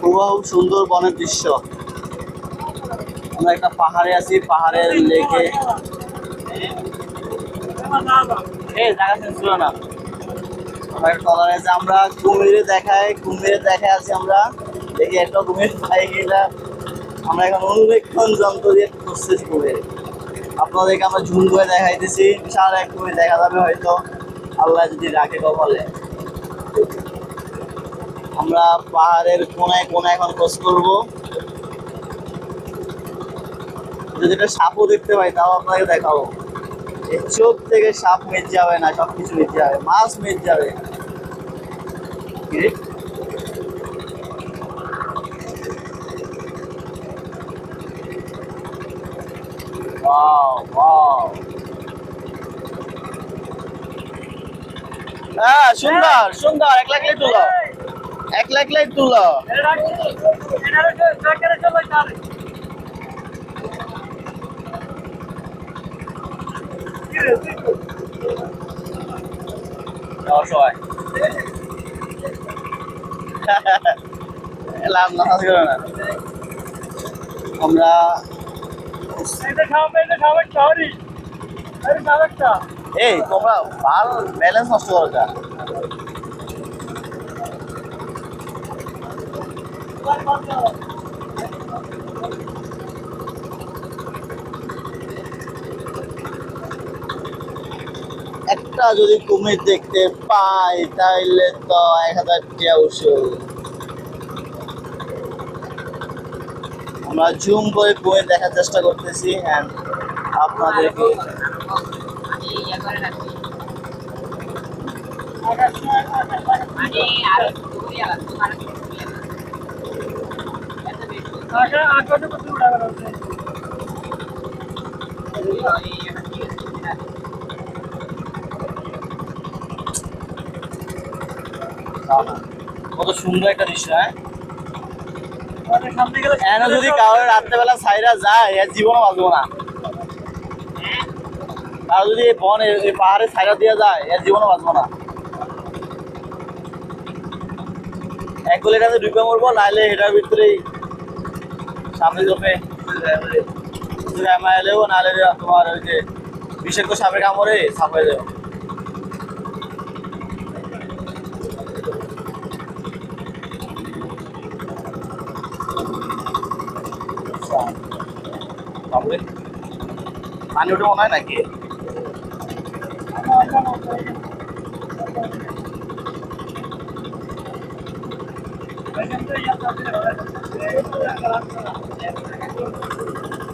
খুব সুন্দর বনের দৃশ্য। আমরা একটা পাহাড়ে আছি পাহাড়ের লেকে। না। আমরা কুমিরে কুমিরে দেখায় আছি আমরা। দেখি একটা কুমির আমরা এখন যন্ত্র দিয়ে আপনাদেরকে আমরা ঝুম করে দেখাইতেছি। বিশাল এক কুমির দেখা যাবে হয়তো। আল্লাহ যদি রাখে কপালে। আমরা পাহাড়ের কোনায় কোনায় এখন খোঁজ করব। যদি এটা সাপও দেখতে পাই, তাও আপনাকে দেখাবো। এই চোখ থেকে সাপ মেট যাবে না সব কিছু যাবে, মাছ মেট যাবে. হ্যাঁ সুন্দর সুন্দর, এক লাখ লাখ তুলো এক লাখ লাখ তুলো। না। আমরা এই তোমরা ভালো ব্যালেন্স নষ্ট একটা যদি কুমির দেখতে পাই, তাইলে তো এক হাজার টিয়া উসুল। আমরা জুম করে কুমির দেখার চেষ্টা করতেছি অ্যান্ড আপনাদেরকে কত সুন্দর একটা দৃশ্য হ্যাঁ? এন যদি কাউরে রাত্রেবেলা সাইরা যায় এর জীবনও বাঁচবো না। আর যদি এই বন এই- পাহাড়ে সাইরা দিয়ে যায় এর জীবনও বাঁচবো না। এক গলি কাছে ঢুকে মরবো নাহলে এটার ভিতরেই সামনে এলেও নাহলে তোমার ওই যে বিষাক্ত সাপে কামড়ে সাপ পানি ওঠে মনে হয় নাকি? やっとね。